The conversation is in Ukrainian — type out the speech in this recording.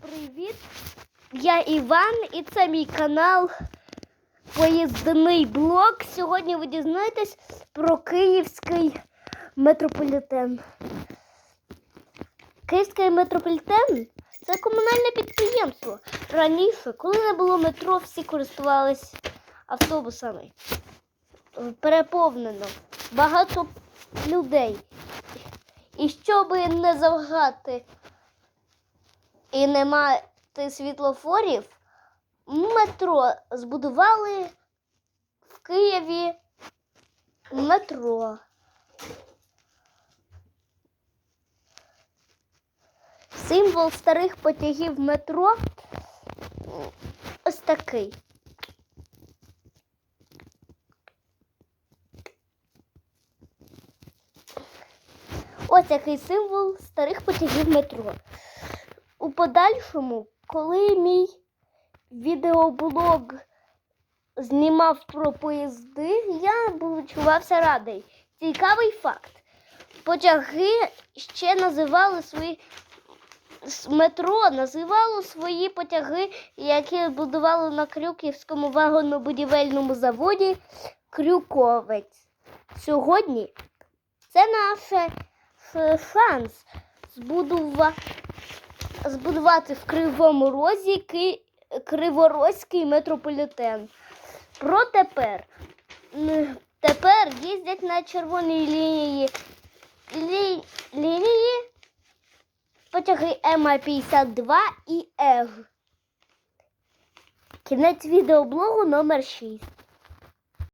Привіт! Я Іван і це мій канал Поїздний блог. Сьогодні ви дізнаєтесь про київський метрополітен. Київський метрополітен це комунальне підприємство. Раніше, коли не було метро, всі користувались автобусами. Переповнено. Багато людей. І щоб не завгати і не мати світлофорів, метро збудували в Києві метро. Символ старих потягів метро ось такий. Ось який символ старих потягів метро. Подальшому, коли мій відеоблог знімав про поїзди, я був чувався радий. Цікавий факт. Потяги ще називали свої метро називало свої потяги, які будували на Крюківському вагонно-будівельному заводі Крюковець. Сьогодні це наш шанс збудува... збудувати в Кривому Розі Ки... Криворозький метрополітен. Про тепер. Тепер їздять на червоній лінії лі... лінії потяги МА-52 і ЕГ. Кінець відеоблогу номер 6.